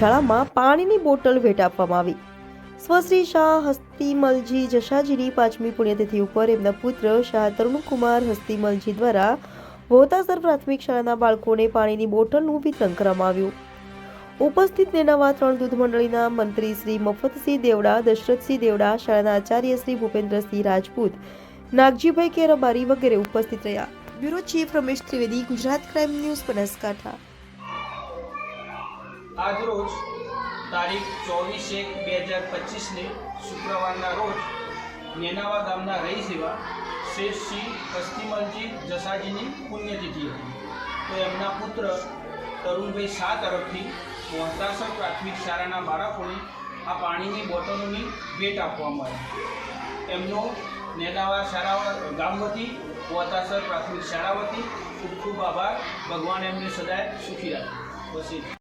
શાળામાં પાણીની બોટલ ભેટ આપવામાં આવી. સ્વશ્રી શાહ હસ્તીમલજી જશાજીની પાંચમી પુણ્યતિથિ ઉપર એમના પુત્ર શાહ તરુણકુમાર હસ્તીમલજી દ્વારા વોતાસર પ્રાથમિક શાળાના બાળકોને પાણીની બોટલનું વિતરણ કરવામાં આવ્યું. ઉપસ્થિત નેનાવા ત્રણ દૂધ મંડળીના મંત્રી શ્રી મફતસિંહ દેવડા, દશરથસિંહ દેવડા, શાળાના આચાર્ય શ્રી ભૂપેન્દ્રસિંહ રાજપૂત, નાગજીભાઈ કેરબારી વગેરે ઉપસ્થિત રહ્યા. Bureau chief Ramesh Trivedi, Gujarat crime news Banaskantha. આજરોજ તારીખ ચોવીસ એક બે હજાર પચીસને શુક્રવારના રોજ નેનાવા ગામના રહીશ એવા શેઠ શ્રી કસ્તીમલજી જસાજીની પુણ્યતિથિ હતી. તો એમના પુત્ર તરુણભાઈ શાહ તરફથી મોહતાસર પ્રાથમિક શાળાના બાળકોને આ પાણીની બોટલોની ભેટ આપવામાં આવી. એમનો નેનાવા શાળા ગામ વતી મોહતાસર પ્રાથમિક શાળા વતી ખૂબ ખૂબ આભાર. ભગવાન એમને સદાય સુખી રાખે. બસ.